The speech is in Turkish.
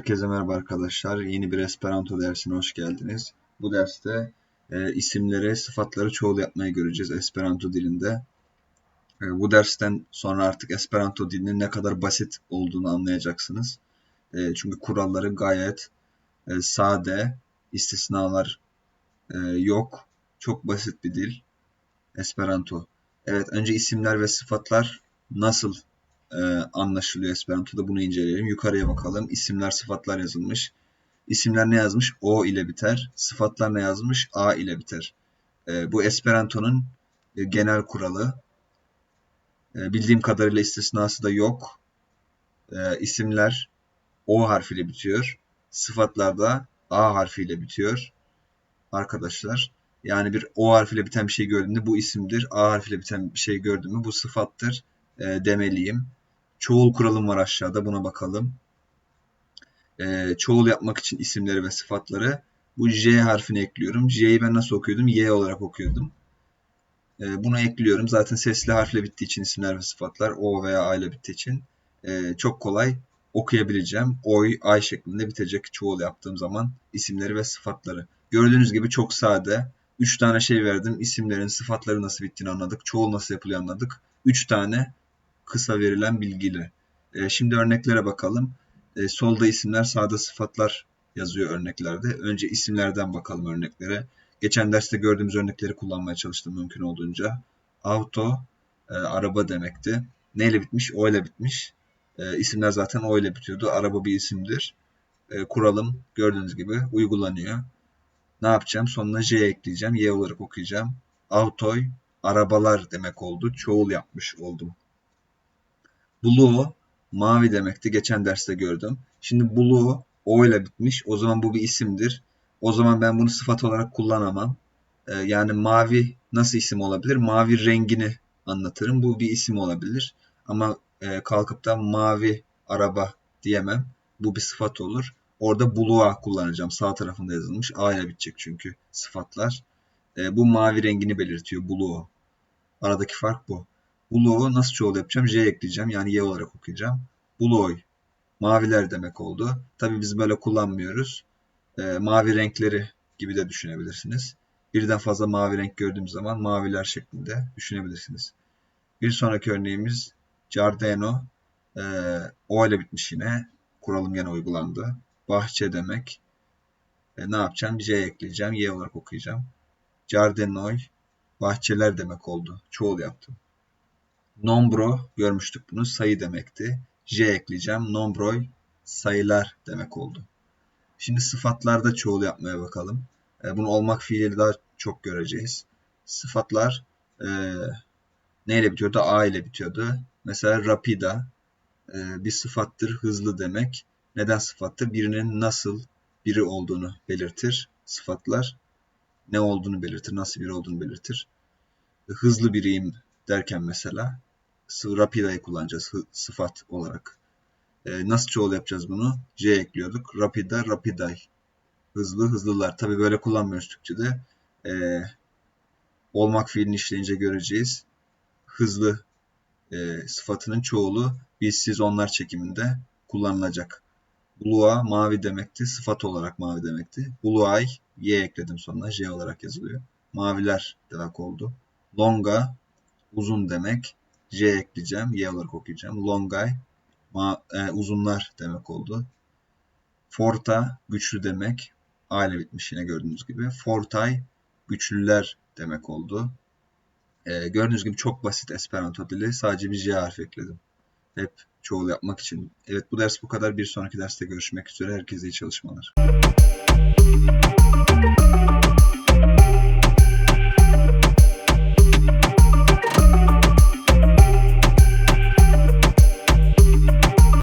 Herkese merhaba arkadaşlar. Yeni bir Esperanto dersine hoş geldiniz. Bu derste e, isimleri, sıfatları çoğul yapmayı göreceğiz Esperanto dilinde. E, bu dersten sonra artık Esperanto dilinin ne kadar basit olduğunu anlayacaksınız. E, çünkü kuralları gayet e, sade, istisnalar e, yok. Çok basit bir dil Esperanto. Evet, önce isimler ve sıfatlar nasıl e, anlaşılıyor Esperanto'da bunu inceleyelim. Yukarıya bakalım. İsimler, sıfatlar yazılmış. İsimler ne yazmış? O ile biter. Sıfatlar ne yazmış? A ile biter. E, bu Esperanto'nun e, genel kuralı. E, bildiğim kadarıyla istisnası da yok. E, isimler O harfiyle bitiyor. Sıfatlar da A harfiyle bitiyor. Arkadaşlar. Yani bir O harfiyle biten bir şey gördüğümde bu isimdir. A harfiyle biten bir şey gördüğümde bu sıfattır e, demeliyim. Çoğul kuralım var aşağıda buna bakalım. E, çoğul yapmak için isimleri ve sıfatları bu J harfini ekliyorum. J'yi ben nasıl okuyordum? Y olarak okuyordum. E, bunu ekliyorum. Zaten sesli harfle bittiği için isimler ve sıfatlar O veya A ile bittiği için e, çok kolay okuyabileceğim. Oy, ay şeklinde bitecek çoğul yaptığım zaman isimleri ve sıfatları. Gördüğünüz gibi çok sade. 3 tane şey verdim. İsimlerin, sıfatları nasıl bittiğini anladık. Çoğul nasıl yapılıyor anladık. 3 tane kısa verilen bilgiyle. E, şimdi örneklere bakalım. E, solda isimler, sağda sıfatlar yazıyor örneklerde. Önce isimlerden bakalım örneklere. Geçen derste gördüğümüz örnekleri kullanmaya çalıştım mümkün olduğunca. Auto, e, araba demekti. Neyle bitmiş? O ile bitmiş. E, isimler zaten O ile bitiyordu. Araba bir isimdir. E, kuralım gördüğünüz gibi uygulanıyor. Ne yapacağım? Sonuna J ekleyeceğim. Y olarak okuyacağım. Autoy, arabalar demek oldu. Çoğul yapmış oldum. Blue mavi demekti. Geçen derste gördüm. Şimdi blue o ile bitmiş. O zaman bu bir isimdir. O zaman ben bunu sıfat olarak kullanamam. Ee, yani mavi nasıl isim olabilir? Mavi rengini anlatırım. Bu bir isim olabilir. Ama e, kalkıp da mavi araba diyemem. Bu bir sıfat olur. Orada blue'a kullanacağım. Sağ tarafında yazılmış. A ile bitecek çünkü sıfatlar. E, bu mavi rengini belirtiyor. Blue. Aradaki fark bu. Blue'u nasıl çoğul yapacağım? J ekleyeceğim. Yani Y olarak okuyacağım. Blue. Maviler demek oldu. Tabi biz böyle kullanmıyoruz. E, mavi renkleri gibi de düşünebilirsiniz. Birden fazla mavi renk gördüğüm zaman maviler şeklinde düşünebilirsiniz. Bir sonraki örneğimiz Giardino. E, o ile bitmiş yine. Kuralım yine uygulandı. Bahçe demek. E, ne yapacağım? J ekleyeceğim. Y olarak okuyacağım. Giardinoy. Bahçeler demek oldu. Çoğul yaptım. Nombro görmüştük bunu sayı demekti. J ekleyeceğim. Nombroy sayılar demek oldu. Şimdi sıfatlarda çoğul yapmaya bakalım. E, bunu olmak fiili daha çok göreceğiz. Sıfatlar e, neyle bitiyordu? A ile bitiyordu. Mesela rapida e, bir sıfattır. Hızlı demek. Neden sıfattır? Birinin nasıl biri olduğunu belirtir. Sıfatlar ne olduğunu belirtir. Nasıl biri olduğunu belirtir. Hızlı biriyim derken mesela Rapida'yı kullanacağız sıfat olarak. E, nasıl çoğul yapacağız bunu? C ekliyorduk. Rapida, rapiday. Hızlı, hızlılar. Tabi böyle kullanmıyoruz Türkçe'de. E, olmak fiilini işleyince göreceğiz. Hızlı e, sıfatının çoğulu biz siz onlar çekiminde kullanılacak. Blue'a mavi demekti. Sıfat olarak mavi demekti. Blue'ay Y ekledim sonuna. J olarak yazılıyor. Maviler demek oldu. Longa uzun demek. J ekleyeceğim. Y olarak okuyacağım. Longay ma, e, uzunlar demek oldu. Forta güçlü demek. A ile bitmiş yine gördüğünüz gibi. Fortay güçlüler demek oldu. E, gördüğünüz gibi çok basit Esperanto dili. Sadece bir J harfi ekledim. Hep çoğul yapmak için. Evet bu ders bu kadar. Bir sonraki derste görüşmek üzere. Herkese iyi çalışmalar.